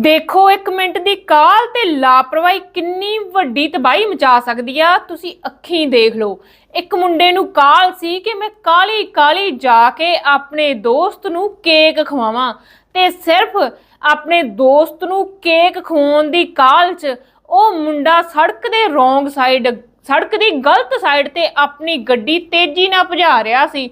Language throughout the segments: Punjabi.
ਦੇਖੋ ਇੱਕ ਮਿੰਟ ਦੀ ਕਾਲ ਤੇ ਲਾਪਰਵਾਹੀ ਕਿੰਨੀ ਵੱਡੀ ਤਬਾਹੀ ਮਚਾ ਸਕਦੀ ਆ। ਤੁਸੀਂ ਅੱਖੀਂ ਦੇਖ ਲਓ। ਇੱਕ ਮੁੰਡੇ ਨੂੰ ਕਾਲ ਸੀ ਕਿ ਮੈਂ ਕਾਲੀ ਕਾਲੀ ਜਾ ਕੇ ਆਪਣੇ ਦੋਸਤ ਨੂੰ ਕੇਕ ਖਵਾਵਾਂ ਤੇ ਸਿਰਫ ਆਪਣੇ ਦੋਸਤ ਨੂੰ ਕੇਕ ਖਵਾਉਣ ਦੀ ਕਾਲ 'ਚ ਉਹ ਮੁੰਡਾ ਸੜਕ ਦੇ ਰੋਂਗ ਸਾਈਡ, ਸੜਕ ਦੀ ਗਲਤ ਸਾਈਡ ਤੇ ਆਪਣੀ ਗੱਡੀ ਤੇਜ਼ੀ ਨਾਲ ਭਜਾ ਰਿਹਾ ਸੀ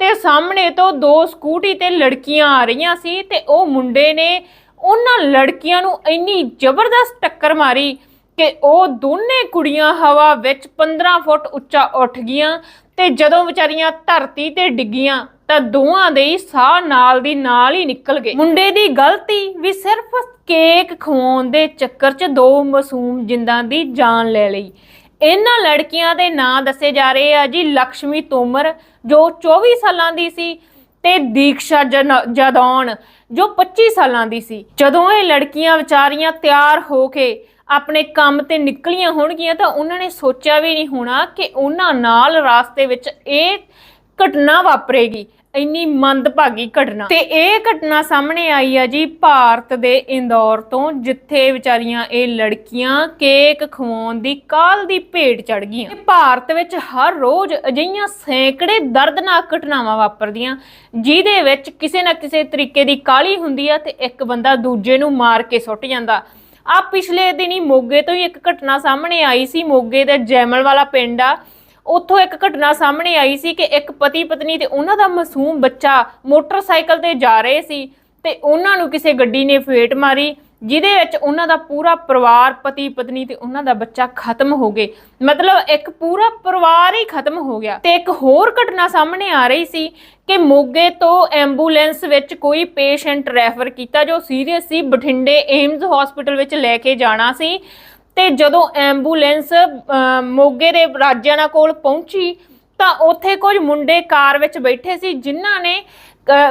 ਤੇ ਸਾਹਮਣੇ ਤੋਂ ਦੋ ਸਕੂਟੀ ਤੇ ਲੜਕੀਆਂ ਆ ਰਹੀਆਂ ਸੀ ਤੇ ਉਹ ਮੁੰਡੇ ਨੇ ਉਹਨਾਂ ਲੜਕੀਆਂ ਨੂੰ ਇੰਨੀ ਜ਼ਬਰਦਸਤ ਟੱਕਰ ਮਾਰੀ ਕਿ ਉਹ ਦੋਨੇ ਕੁੜੀਆਂ ਹਵਾ ਵਿੱਚ 15 ਫੁੱਟ ਉੱਚਾ ਉੱਠ ਗਈਆਂ ਤੇ ਜਦੋਂ ਵਿਚਾਰੀਆਂ ਧਰਤੀ ਤੇ ਡਿੱਗੀਆਂ ਤਾਂ ਦੋਵਾਂ ਦੇ ਹੀ ਸਾਹ ਨਾਲ ਦੀ ਨਾਲ ਹੀ ਨਿਕਲ ਗਏ। ਮੁੰਡੇ ਦੀ ਗਲਤੀ ਵੀ ਸਿਰਫ ਕੇਕ ਖਵਾਉਣ ਦੇ ਚੱਕਰ 'ਚ ਦੋ ਮਾਸੂਮ ਜਿੰਦਾਂ ਦੀ ਜਾਨ ਲੈ ਲਈ। ਇਹਨਾਂ ਲੜਕੀਆਂ ਦੇ ਨਾਂ ਦੱਸੇ ਜਾ ਰਹੇ ਆ ਜੀ ਲక్ష్ਮੀ ਤੋਮਰ, ਜੋ 24 ਸਾਲਾਂ ਦੀ ਸੀ ਤੇ ਦੀਕਸ਼ਾ ਜਨ- ਜਦੌਨ ਜੋ 25 ਸਾਲਾਂ ਦੀ ਸੀ। ਜਦੋਂ ਇਹ ਲੜਕੀਆਂ ਵਿਚਾਰੀਆਂ ਤਿਆਰ ਹੋ ਕੇ ਆਪਣੇ ਕੰਮ ਤੇ ਨਿਕਲੀਆਂ ਹੋਣਗੀਆਂ, ਤਾਂ ਉਹਨਾਂ ਨੇ ਸੋਚਿਆ ਵੀ ਨਹੀਂ ਹੋਣਾ ਕਿ ਉਹਨਾਂ ਨਾਲ ਰਾਸਤੇ ਵਿੱਚ ਇਹ ਘਟਨਾ ਵਾਪਰੇਗੀ। ਇੰਨੀ ਮੰਦਭਾਗੀ ਘਟਨਾ। ਤੇ ਇਹ ਘਟਨਾ ਸਾਹਮਣੇ ਆਈ ਆ ਜੀ ਭਾਰਤ ਦੇ ਇੰਦੌਰ ਤੋਂ, ਜਿੱਥੇ ਵਿਚਾਰੀਆਂ ਇਹ ਲੜਕੀਆਂ ਕੇਕ ਖਵਾਉਣ ਦੀ ਕਾਲ ਦੀ ਭੇਟ ਚੜ ਗਈਆਂ। ਤੇ ਭਾਰਤ ਵਿੱਚ ਹਰ ਰੋਜ਼ ਅਜਿਹੀਆਂ ਸੈਂਕੜੇ ਦਰਦਨਾਕ ਘਟਨਾਵਾਂ ਵਾਪਰਦੀਆਂ, ਜਿਹਦੇ ਵਿੱਚ ਕਿਸੇ ਨਾ ਕਿਸੇ ਤਰੀਕੇ ਦੀ ਕਾਲੀ ਹੁੰਦੀ ਆ ਤੇ ਇੱਕ ਬੰਦਾ ਦੂਜੇ ਨੂੰ ਮਾਰ ਕੇ ਸੁੱਟ ਜਾਂਦਾ। ਆ ਪਿਛਲੇ ਦਿਨੀ ਮੋਗੇ ਤੋਂ ਹੀ ਇੱਕ ਘਟਨਾ ਸਾਹਮਣੇ ਆਈ ਸੀ, ਮੋਗੇ ਦੇ ਜੈਮਲ ਵਾਲਾ ਪਿੰਡ ਆ। ਉੱਥੋਂ ਇੱਕ ਘਟਨਾ ਸਾਹਮਣੇ ਆਈ ਸੀ ਕਿ ਇੱਕ ਪਤੀ ਪਤਨੀ ਤੇ ਉਹਨਾਂ ਦਾ ਮਾਸੂਮ ਬੱਚਾ ਮੋਟਰਸਾਈਕਲ ਤੇ ਜਾ ਰਹੇ ਸੀ ਤੇ ਉਹਨਾਂ ਨੂੰ ਕਿਸੇ ਗੱਡੀ ਨੇ ਫੇਟ ਮਾਰੀ, ਜਿਹਦੇ ਵਿੱਚ ਉਹਨਾਂ ਦਾ ਪੂਰਾ ਪਰਿਵਾਰ ਪਤੀ ਪਤਨੀ ਤੇ ਉਹਨਾਂ ਦਾ ਬੱਚਾ ਖਤਮ ਹੋ ਗਏ। ਮਤਲਬ ਇੱਕ ਪੂਰਾ ਪਰਿਵਾਰ ਹੀ ਖਤਮ ਹੋ ਗਿਆ। ਤੇ ਇੱਕ ਹੋਰ ਘਟਨਾ ਸਾਹਮਣੇ ਆ ਰਹੀ ਸੀ ਕਿ ਮੋਗੇ ਤੋਂ ਐਂਬੂਲੈਂਸ ਵਿੱਚ ਕੋਈ ਪੇਸ਼ੈਂਟ ਰੈਫਰ ਕੀਤਾ, ਜੋ ਸੀਰੀਅਸ ਸੀ, ਬਠਿੰਡੇ ਏਮਜ਼ ਹਸਪੀਟਲ ਵਿੱਚ ਲੈ ਕੇ ਜਾਣਾ ਸੀ। ਤੇ ਜਦੋਂ ਐਂਬੂਲੈਂਸ ਮੋਗੇ ਦੇ ਰਾਜਿਆਣਾ ਕੋਲ ਪਹੁੰਚੀ, ਤਾਂ ਉੱਥੇ ਕੁਝ ਮੁੰਡੇ ਕਾਰ ਵਿੱਚ ਬੈਠੇ ਸੀ, ਜਿਨ੍ਹਾਂ ਨੇ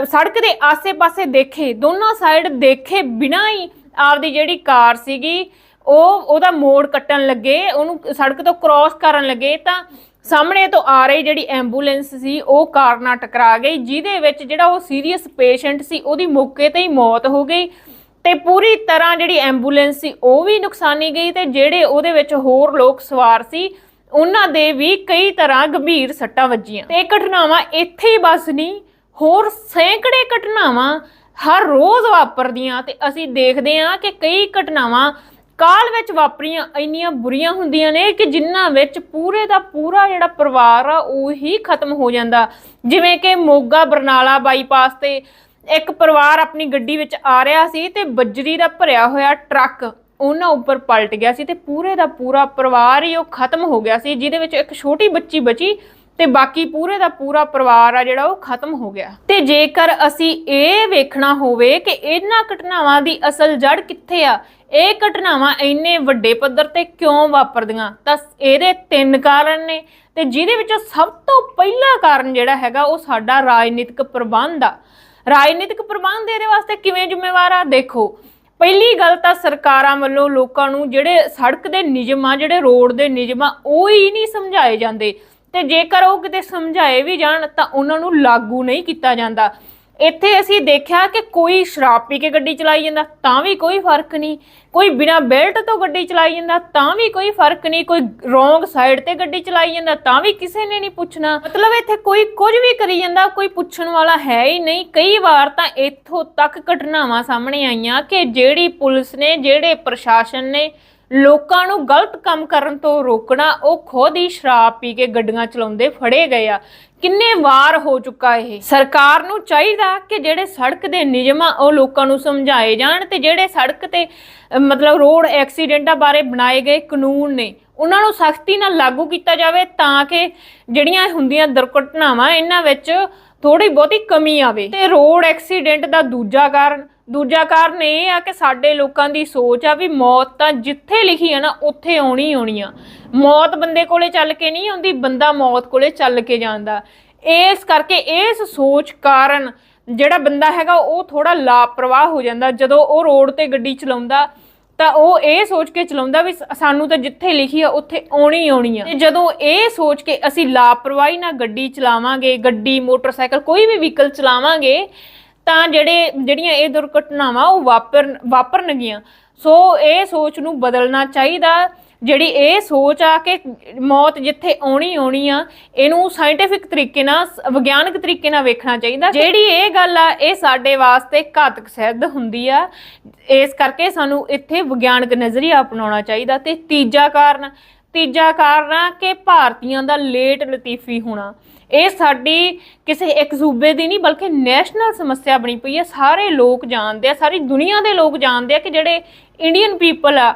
ਸੜਕ ਦੇ ਆਸੇ-ਪਾਸੇ ਦੇਖੇ। ਦੋਨੋਂ ਸਾਈਡ ਦੇਖੇ ਬਿਨਾਂ ਹੀ ਆਪਦੀ ਜਿਹੜੀ ਕਾਰ ਸੀਗੀ, ਉਹ, ਉਹਦਾ ਮੋੜ ਕੱਟਣ ਲੱਗੇ, ਉਹਨੂੰ ਸੜਕ ਤੋਂ ਕ੍ਰਾਸ ਕਰਨ ਲੱਗੇ। ਤਾਂ ਸਾਹਮਣੇ ਤੋਂ ਆ ਰਹੀ ਜਿਹੜੀ ਐਂਬੂਲੈਂਸ ਸੀ, ਉਹ ਕਾਰ ਨਾਲ ਟਕਰਾ ਗਈ, ਜਿਹਦੇ ਵਿੱਚ ਜਿਹੜਾ ਉਹ ਸੀਰੀਅਸ ਪੇਸ਼ੈਂਟ ਸੀ, ਉਹਦੀ ਮੌਕੇ ਤੇ ਹੀ ਮੌਤ ਹੋ ਗਈ। ਤੇ ਪੂਰੀ ਤਰ੍ਹਾਂ ਜਿਹੜੀ ਐਂਬੂਲੈਂਸ ਸੀ, ਉਹ ਵੀ ਨੁਕਸਾਨੀ ਗਈ ਤੇ ਜਿਹੜੇ ਉਹਦੇ ਵਿੱਚ ਹੋਰ ਲੋਕ ਸਵਾਰ ਸੀ, ਉਹਨਾਂ ਦੇ ਵੀ ਕਈ ਤਰ੍ਹਾਂ ਗੰਭੀਰ ਸੱਟਾਂ ਵੱਜੀਆਂ। ਤੇ ਇਹ ਘਟਨਾਵਾਂ ਇੱਥੇ ਹੀ ਬਸ ਨਹੀਂ ਹੋਰ ਸੈਂਕੜੇ ਘਟਨਾਵਾਂ ਹਰ ਰੋਜ਼ ਵਾਪਰਦੀਆਂ ਤੇ ਅਸੀਂ ਦੇਖਦੇ ਹਾਂ ਕਿ ਕਈ ਘਟਨਾਵਾਂ ਕਾਲ ਵਿੱਚ ਵਾਪਰੀਆਂ, ਇੰਨੀਆਂ ਬੁਰੀਆਂ ਹੁੰਦੀਆਂ ਨੇ ਕਿ ਜਿਨ੍ਹਾਂ ਵਿੱਚ ਪੂਰੇ ਦਾ ਪੂਰਾ ਜਿਹੜਾ ਪਰਿਵਾਰ ਆ, ਉਹ ਹੀ ਖਤਮ ਹੋ ਜਾਂਦਾ। ਜਿਵੇਂ ਕਿ ਮੋਗਾ ਬਰਨਾਲਾ ਬਾਈਪਾਸ ਤੇ ਇੱਕ ਪਰਿਵਾਰ ਆਪਣੀ ਗੱਡੀ ਵਿੱਚ ਆ ਰਿਹਾ ਸੀ ਤੇ ਬਜਰੀ ਦਾ ਭਰਿਆ ਹੋਇਆ ਟਰੱਕ ਉਹਨਾਂ ਉੱਪਰ ਪਲਟ ਗਿਆ ਸੀ ਤੇ ਪੂਰੇ ਦਾ ਪੂਰਾ ਪਰਿਵਾਰ ਹੀ ਉਹ ਖਤਮ ਹੋ ਗਿਆ ਸੀ, ਜਿਹਦੇ ਵਿੱਚ ਇੱਕ ਛੋਟੀ ਬੱਚੀ ਬਚੀ ਤੇ ਬਾਕੀ ਪੂਰੇ ਦਾ ਪੂਰਾ ਪਰਿਵਾਰ ਆ ਜਿਹੜਾ ਉਹ ਖਤਮ ਹੋ ਗਿਆ। ਤੇ ਜੇਕਰ ਅਸੀਂ ਇਹ ਵੇਖਣਾ ਹੋਵੇ ਕਿ ਇਹਨਾਂ ਘਟਨਾਵਾਂ ਦੀ ਅਸਲ ਜੜ ਕਿੱਥੇ ਆ, ਇਹ ਘਟਨਾਵਾਂ ਇੰਨੇ ਵੱਡੇ ਪੱਧਰ ਤੇ ਕਿਉਂ ਵਾਪਰਦੀਆਂ, ਤਾਂ ਇਹਦੇ ਤਿੰਨ ਕਾਰਨ ਨੇ ਤੇ ਜਿਹਦੇ ਵਿੱਚੋਂ ਸਭ ਤੋਂ ਪਹਿਲਾ ਕਾਰਨ ਜਿਹੜਾ ਹੈਗਾ ਉਹ ਸਾਡਾ ਰਾਜਨੀਤਿਕ ਪ੍ਰਬੰਧ ਆ। ਰਾਜਨੀਤਿਕ ਪ੍ਰਬੰਧ ਇਹਦੇ ਵਾਸਤੇ ਕਿਵੇਂ ਜ਼ਿੰਮੇਵਾਰ ਆ? ਦੇਖੋ, ਪਹਿਲੀ ਗੱਲ ਤਾਂ ਸਰਕਾਰਾਂ ਵੱਲੋਂ ਲੋਕਾਂ ਨੂੰ ਜਿਹੜੇ ਸੜਕ ਦੇ ਨਿਯਮ ਆ, ਜਿਹੜੇ ਰੋਡ ਦੇ ਨਿਯਮ ਆ, ਉਹ ਹੀ ਨਹੀਂ ਸਮਝਾਏ ਜਾਂਦੇ। ਤੇ ਜੇਕਰ ਉਹ ਕਿਤੇ ਸਮਝਾਏ ਵੀ ਜਾਣ, ਤਾਂ ਉਹਨਾਂ ਨੂੰ ਲਾਗੂ ਨਹੀਂ ਕੀਤਾ ਜਾਂਦਾ। ਇੱਥੇ ਅਸੀਂ ਦੇਖਿਆ ਕਿ ਕੋਈ ਸ਼ਰਾਬ ਪੀ ਕੇ ਗੱਡੀ ਚਲਾਈ ਜਾਂਦਾ, ਤਾਂ ਵੀ ਕੋਈ ਫ਼ਰਕ ਨਹੀਂ। ਕੋਈ ਬਿਨਾ ਬੈਲਟ ਤੋਂ ਗੱਡੀ ਚਲਾਈ ਜਾਂਦਾ, ਤਾਂ ਵੀ ਕੋਈ ਫ਼ਰਕ ਨਹੀਂ। ਕੋਈ ਰੋਂਗ ਸਾਈਡ ਤੇ ਗੱਡੀ ਚਲਾਈ ਜਾਂਦਾ, ਤਾਂ ਵੀ ਕਿਸੇ ਨੇ ਨਹੀਂ ਪੁੱਛਣਾ। ਮਤਲਬ ਇੱਥੇ ਕੋਈ ਕੁਝ ਵੀ ਕਰੀ ਜਾਂਦਾ, ਕੋਈ ਪੁੱਛਣ ਵਾਲਾ ਹੈ ਹੀ ਨਹੀਂ। ਕਈ ਵਾਰ ਤਾਂ ਇੱਥੋਂ ਤੱਕ ਘਟਨਾਵਾਂ ਸਾਹਮਣੇ ਆਈਆਂ ਕਿ ਜਿਹੜੀ ਪੁਲਿਸ ਨੇ, ਜਿਹੜੇ ਪ੍ਰਸ਼ਾਸਨ ਨੇ ਲੋਕਾਂ ਨੂੰ ਗਲਤ ਕੰਮ ਕਰਨ ਤੋਂ ਰੋਕਣਾ, ਉਹ ਖੁਦ ਹੀ ਸ਼ਰਾਬ ਪੀ ਕੇ ਗੱਡੀਆਂ ਚਲਾਉਂਦੇ ਫੜੇ ਗਏ ਆ। ਕਿੰਨੇ ਵਾਰ ਹੋ ਚੁੱਕਾ ਇਹ? ਸਰਕਾਰ ਨੂੰ ਚਾਹੀਦਾ ਕਿ ਜਿਹੜੇ ਸੜਕ ਦੇ ਨਿਯਮ ਆ ਉਹ ਲੋਕਾਂ ਨੂੰ ਸਮਝਾਏ ਜਾਣ ਤੇ ਜਿਹੜੇ ਸੜਕ ਤੇ ਮਤਲਬ ਰੋਡ ਐਕਸੀਡੈਂਟਾਂ ਬਾਰੇ ਬਣਾਏ ਗਏ ਕਾਨੂੰਨ ਨੇ, ਉਹਨਾਂ ਨੂੰ ਸਖਤੀ ਨਾਲ ਲਾਗੂ ਕੀਤਾ ਜਾਵੇ ਤਾਂ ਕਿ ਜਿਹੜੀਆਂ ਹੁੰਦੀਆਂ ਦੁਰਘਟਨਾਵਾਂ ਇਹਨਾਂ ਵਿੱਚ ਥੋੜੀ ਬਹੁਤੀ ਕਮੀ ਆਵੇ। ਤੇ ਰੋਡ ਐਕਸੀਡੈਂਟ ਦਾ ਦੂਜਾ ਕਾਰਨ ਦੂਜਾ ਕਾਰਨ ਇਹ ਆ ਕਿ ਸਾਡੇ ਲੋਕਾਂ ਦੀ ਸੋਚ ਆ ਵੀ ਮੌਤ ਤਾਂ ਜਿੱਥੇ ਲਿਖੀ ਆ ਨਾ, ਉੱਥੇ ਆਉਣੀ ਆਉਣੀ ਆ। ਮੌਤ ਬੰਦੇ ਕੋਲੇ ਚੱਲ ਕੇ ਨਹੀਂ ਆਉਂਦੀ, ਬੰਦਾ ਮੌਤ ਕੋਲੇ ਚੱਲ ਕੇ ਜਾਂਦਾ। ਇਸ ਕਰਕੇ ਇਸ ਸੋਚ ਕਾਰਨ ਜਿਹੜਾ ਬੰਦਾ ਹੈਗਾ, ਉਹ ਥੋੜਾ ਲਾਪਰਵਾਹ ਹੋ ਜਾਂਦਾ। ਜਦੋਂ ਉਹ ਰੋਡ ਤੇ ਗੱਡੀ ਚਲਾਉਂਦਾ, ਤਾਂ ਉਹ ਇਹ ਸੋਚ ਕੇ ਚਲਾਉਂਦਾ ਵੀ ਸਾਨੂੰ ਤਾਂ ਜਿੱਥੇ ਲਿਖੀ ਆ, ਉੱਥੇ ਆਉਣੀ ਆਉਣੀ ਆ। ਤੇ ਜਦੋਂ ਇਹ ਸੋਚ ਕੇ ਅਸੀਂ ਲਾਪਰਵਾਹੀ ਨਾਲ ਗੱਡੀ ਚਲਾਵਾਂਗੇ, ਗੱਡੀ, ਮੋਟਰਸਾਈਕਲ, ਕੋਈ ਵੀ ਵਹੀਕਲ ਚਲਾਵਾਂਗੇ ਤਾਂ ਜਿਹੜੇ, ਜਿਹੜੀਆਂ ਇਹ ਦੁਰਘਟਨਾਵਾਂ ਉਹ ਵਾਪਰ, ਵਾਪਰਨਗੀਆਂ। ਸੋ ਇਹ ਸੋਚ ਨੂੰ ਬਦਲਣਾ ਚਾਹੀਦਾ। ਜਿਹੜੀ ਇਹ ਸੋਚ ਆ ਕਿ ਮੌਤ ਜਿੱਥੇ ਆਉਣੀ ਆਉਣੀ ਆ, ਇਹਨੂੰ ਸਾਇੰਟੀਫਿਕ ਤਰੀਕੇ ਨਾਲ, ਵਿਗਿਆਨਕ ਤਰੀਕੇ ਨਾਲ ਵੇਖਣਾ ਚਾਹੀਦਾ। ਜਿਹੜੀ ਇਹ ਗੱਲ ਆ, ਇਹ ਸਾਡੇ ਵਾਸਤੇ ਘਾਤਕ ਸਿੱਧ ਹੁੰਦੀ ਆ। ਇਸ ਕਰਕੇ ਸਾਨੂੰ ਇੱਥੇ ਵਿਗਿਆਨਕ ਨਜ਼ਰੀਆ ਅਪਣਾਉਣਾ ਚਾਹੀਦਾ ਤੇ ਤੀਜਾ ਕਾਰਨ ਤੀਜਾ ਕਾਰਨ ਆ ਕਿ ਭਾਰਤੀਆਂ ਦਾ ਲੇਟ ਲਤੀਫੀ ਹੋਣਾ। ਇਹ ਸਾਡੀ ਕਿਸੇ ਇੱਕ ਸੂਬੇ ਦੀ ਨਹੀਂ, ਬਲਕਿ ਨੈਸ਼ਨਲ ਸਮੱਸਿਆ ਬਣੀ ਪਈ ਹੈ ਸਾਰੇ ਲੋਕ ਜਾਣਦੇ ਆ, ਸਾਰੀ ਦੁਨੀਆ ਦੇ ਲੋਕ ਜਾਣਦੇ ਆ ਕਿ ਜਿਹੜੇ ਇੰਡੀਅਨ ਪੀਪਲ ਆ,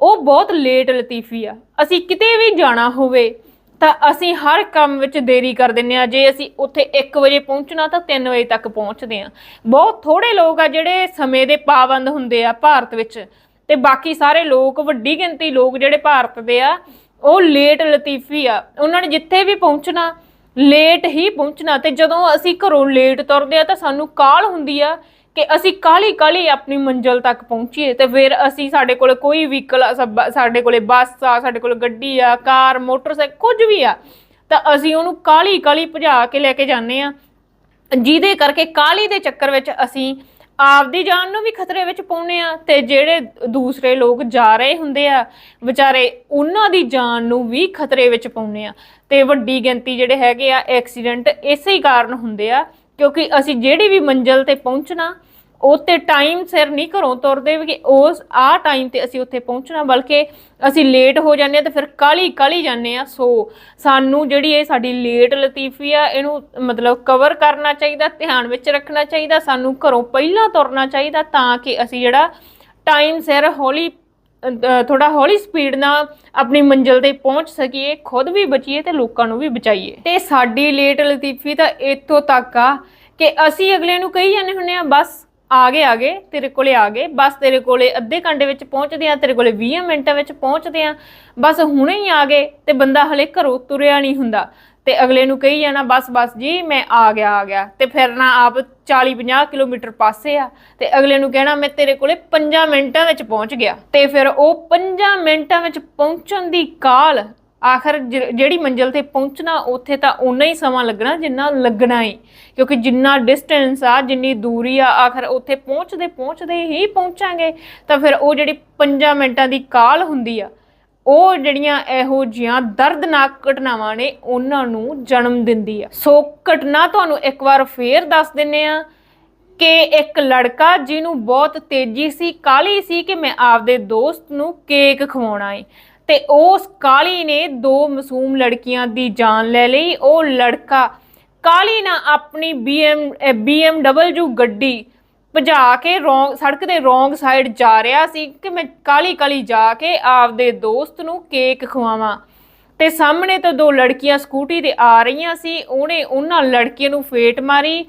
ਉਹ ਬਹੁਤ ਲੇਟ ਲਤੀਫੀ ਆ। ਅਸੀਂ ਕਿਤੇ ਵੀ ਜਾਣਾ ਹੋਵੇ, ਤਾਂ ਅਸੀਂ ਹਰ ਕੰਮ ਵਿੱਚ ਦੇਰੀ ਕਰ ਦਿੰਨੇ ਆ। ਜੇ ਅਸੀਂ ਉੱਥੇ 1 ਵਜੇ ਪਹੁੰਚਣਾ, ਤਾਂ 3 ਵਜੇ ਤੱਕ ਪਹੁੰਚਦੇ ਆ। ਬਹੁਤ ਥੋੜੇ ਲੋਕ ਆ ਜਿਹੜੇ ਸਮੇਂ ਦੇ ਪਾਬੰਦ ਹੁੰਦੇ ਆ ਭਾਰਤ ਵਿੱਚ। ਤੇ ਬਾਕੀ ਸਾਰੇ ਲੋਕ, ਵੱਡੀ ਗਿਣਤੀ ਲੋਕ ਜਿਹੜੇ ਭਾਰਤ ਦੇ ਆ, ਉਹ ਲੇਟ ਲਤੀਫੀ ਆ। ਉਹਨਾਂ ਨੇ ਜਿੱਥੇ ਵੀ ਪਹੁੰਚਣਾ, ਲੇਟ ਹੀ ਪਹੁੰਚਣਾ ਤੇ ਜਦੋਂ ਅਸੀਂ ਘਰੋਂ ਲੇਟ ਤੁਰਦੇ ਆ ਤਾਂ ਸਾਨੂੰ ਕਾਲ ਹੁੰਦੀ ਆ ਕਿ ਅਸੀਂ ਕਾਲੀ ਕਾਲੀ ਆਪਣੀ ਮੰਜ਼ਿਲ ਤੱਕ ਪਹੁੰਚੀਏ ਤੇ ਫਿਰ ਅਸੀਂ ਸਾਡੇ ਕੋਲ ਕੋਈ ਵਹੀਕਲ ਸਾਡੇ ਕੋਲੇ ਬੱਸ ਆ, ਸਾਡੇ ਕੋਲ ਗੱਡੀ ਆ, ਕਾਰ, ਮੋਟਰਸਾਈਕਲ, ਕੁਝ ਵੀ ਆ, ਤਾਂ ਅਸੀਂ ਉਹਨੂੰ ਕਾਲੀ ਕਾਲੀ ਭਜਾ ਕੇ ਲੈ ਕੇ ਜਾਂਦੇ ਆ। ਜਿਹਦੇ ਕਰਕੇ ਕਾਲੀ ਦੇ ਚੱਕਰ ਵਿੱਚ ਅਸੀਂ ਆਪਦੀ ਜਾਨ ਨੂੰ ਵੀ ਖਤਰੇ ਵਿੱਚ ਪਾਉਂਦੇ ਆ ਤੇ ਜਿਹੜੇ ਦੂਸਰੇ ਲੋਕ ਜਾ ਰਹੇ ਹੁੰਦੇ ਆ, ਵਿਚਾਰੇ ਉਹਨਾਂ ਦੀ ਜਾਨ ਨੂੰ ਵੀ ਖਤਰੇ ਵਿੱਚ ਪਾਉਂਦੇ ਆ। ਤੇ ਵੱਡੀ ਗਿਣਤੀ ਜਿਹੜੇ ਹੈਗੇ ਆ ਐਕਸੀਡੈਂਟ ਇਸੇ ਹੀ ਕਾਰਨ ਹੁੰਦੇ ਆ, ਕਿਉਂਕਿ ਅਸੀਂ ਜਿਹੜੀ ਵੀ ਮੰਜ਼ਿਲ ਤੇ ਪਹੁੰਚਣਾ ਉਹ ਤੇ ਟਾਈਮ ਸਿਰ ਨਹੀਂ ਘਰੋਂ ਤੁਰਦੇ ਵੀ ਉਸ ਆ ਟਾਈਮ ਤੇ ਅਸੀਂ ਉੱਥੇ ਪਹੁੰਚਣਾ, ਬਲਕਿ ਅਸੀਂ ਲੇਟ ਹੋ ਜਾਂਦੇ ਆ ਤੇ ਫਿਰ ਕਾਲੀ ਕਾਲੀ ਜਾਂਦੇ ਆ ਸੋ ਸਾਨੂੰ ਜਿਹੜੀ ਇਹ ਸਾਡੀ ਲੇਟ ਲਤੀਫੀ ਆ, ਇਹਨੂੰ ਮਤਲਬ ਕਵਰ ਕਰਨਾ ਚਾਹੀਦਾ, ਧਿਆਨ ਵਿੱਚ ਰੱਖਣਾ ਚਾਹੀਦਾ, ਸਾਨੂੰ ਘਰੋਂ ਪਹਿਲਾਂ ਤੁਰਨਾ ਚਾਹੀਦਾ ਤਾਂ ਕਿ ਅਸੀਂ ਜਿਹੜਾ ਟਾਈਮ ਸਿਰ ਹੌਲੀ ਥੋੜਾ ਹੌਲੀ ਸਪੀਡ ਨਾਲ ਆਪਣੀ ਮੰਜ਼ਿਲ ਤੇ ਪਹੁੰਚ ਸਕੀਏ, ਖੁਦ ਵੀ ਬਚੀਏ ਤੇ ਲੋਕਾਂ ਨੂੰ ਵੀ ਬਚਾਈਏ। ਤੇ ਸਾਡੀ ਲੇਟ ਲਤੀਫੀ ਤਾਂ ਇੱਥੋਂ ਤੱਕ ਆ ਕਿ ਅਸੀਂ ਅਗਲੇ ਨੂੰ ਕਹੀ ਜਾਂਦੇ ਹੁੰਨੇ ਆ ਬਸ ਆ ਗਏ ਆ ਗਏ ਤੇਰੇ ਕੋਲੇ ਆ ਗਏ ਬਸ ਤੇਰੇ ਕੋਲੇ ਅੱਧੇ ਘੰਟੇ ਵਿੱਚ ਪਹੁੰਚਦੇ ਆ ਤੇਰੇ ਕੋਲੇ 20 ਮਿੰਟਾਂ ਵਿੱਚ ਪਹੁੰਚਦੇ ਆ ਬਸ ਹੁਣੇ ਹੀ ਆ ਗਏ ਤੇ ਬੰਦਾ ਹਲੇ ਘਰੋਂ ਤੁਰਿਆ ਨਹੀਂ ਹੁੰਦਾ। ਤੇ ਅਗਲੇ ਨੂੰ ਕਹੀ ਜਾਣਾ, ਬਸ ਬਸ ਜੀ, ਮੈਂ ਆ ਗਿਆ ਆ ਗਿਆ। ਤੇ ਫਿਰ ਨਾ ਆਪ 40 50 ਕਿਲੋਮੀਟਰ ਪਾਸੇ ਆ। ਤੇ ਅਗਲੇ ਨੂੰ ਕਹਿਣਾ, ਮੈਂ ਤੇਰੇ ਕੋਲੇ 5 ਮਿੰਟਾਂ ਵਿੱਚ ਪਹੁੰਚ ਗਿਆ। ਤੇ ਫਿਰ ਉਹ 5 ਮਿੰਟਾਂ ਵਿੱਚ ਪਹੁੰਚਣ ਦੀ ਕਾਲ ਆਖਰ ਜ- ਜਿਹੜੀ ਮੰਜ਼ਿਲ ਤੇ ਪਹੁੰਚਣਾ, ਉੱਥੇ ਤਾਂ ਉਨਾ ਹੀ ਸਮਾਂ ਲੱਗਣਾ ਜਿੰਨਾ ਲੱਗਣਾ ਹੀ ਕਿਉਂਕਿ ਜਿੰਨਾ ਡਿਸਟੈਂਸ ਆ, ਜਿੰਨੀ ਦੂਰੀ ਆ, ਆਖਰ ਉੱਥੇ ਪਹੁੰਚਦੇ ਪਹੁੰਚਦੇ ਹੀ ਪਹੁੰਚਾਂਗੇ। ਤਾਂ ਫਿਰ ਉਹ ਜਿਹੜੀ 5 ਮਿੰਟਾਂ ਦੀ ਕਾਲ ਹੁੰਦੀ ਆ, ਉਹ ਜਿਹੜੀਆਂ ਇਹੋ ਜੀਆਂ ਦਰਦਨਾਕ ਘਟਨਾਵਾਂ ਨੇ, ਉਹਨਾਂ ਨੂੰ ਜਨਮ ਦਿੰਦੀ ਆ। ਸੋ ਘਟਨਾ ਤੁਹਾਨੂੰ ਇੱਕ ਵਾਰ ਫੇਰ ਦੱਸ ਦਿੰਨੇ ਆ ਕਿ ਇੱਕ ਲੜਕਾ ਜਿਹਨੂੰ ਬਹੁਤ ਤੇਜ਼ੀ ਸੀ ਕਾਲੀ ਸੀ ਕਿ ਮੈਂ ਆਪਦੇ ਦੋਸਤ ਨੂੰ ਕੇਕ ਖਵਾਉਣਾ ਏ। ਤੇ ਉਸ ਕਾਲੀ ਨੇ ਦੋ ਮਾਸੂਮ ਲੜਕੀਆਂ ਦੀ ਜਾਨ ਲੈ ਲਈ। ਉਹ ਲੜਕਾ ਕਾਲੀ ਨਾ ਆਪਣੀ BM BMW ਗੱਡੀ ਭਜਾ ਕੇ ਰੋਂਗ, ਸੜਕ ਦੇ ਰੋਂਗ ਸਾਈਡ ਜਾ ਰਿਹਾ ਸੀ ਕਿ ਮੈਂ ਕਾਲੀ ਕਾਲੀ ਜਾ ਕੇ ਆਪਦੇ ਦੋਸਤ ਨੂੰ ਕੇਕ ਖਵਾਵਾਂ। ਤੇ ਸਾਹਮਣੇ ਤੋਂ ਦੋ ਲੜਕੀਆਂ ਸਕੂਟੀ ਤੇ ਆ ਰਹੀਆਂ ਸੀ। ਉਹਨੇ ਉਹਨਾਂ ਲੜਕੀਆਂ ਨੂੰ ਫੇਟ ਮਾਰੀ।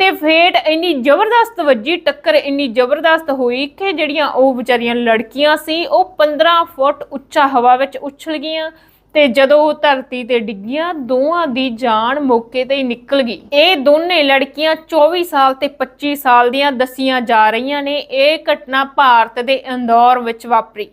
ਤੇ ਫੇਟ ਇੰਨੀ ਜ਼ਬਰਦਸਤ ਵੱਜੀ, ਟੱਕਰ ਇੰਨੀ ਜ਼ਬਰਦਸਤ ਹੋਈ ਕਿ ਜਿਹੜੀਆਂ ਉਹ ਵਿਚਾਰੀਆਂ ਲੜਕੀਆਂ ਸੀ, ਉਹ 15 ਫੁੱਟ ਉੱਚਾ ਹਵਾ ਵਿੱਚ ਉਛਲ ਗਈਆਂ ਤੇ ਜਦੋਂ ਉਹ ਧਰਤੀ ਤੇ ਡਿੱਗੀਆਂ, ਦੋਵਾਂ ਦੀ ਜਾਨ ਮੌਕੇ ਤੇ ਹੀ ਨਿਕਲ ਗਈ। ਇਹ ਦੋਨੇ ਲੜਕੀਆਂ 24 ਸਾਲ ਤੇ 25 ਸਾਲ ਦੀਆਂ ਦੱਸੀਆਂ ਜਾ ਰਹੀਆਂ ਨੇ। ਇਹ ਘਟਨਾ ਭਾਰਤ ਦੇ ਇੰਦੌਰ ਵਿੱਚ ਵਾਪਰੀ।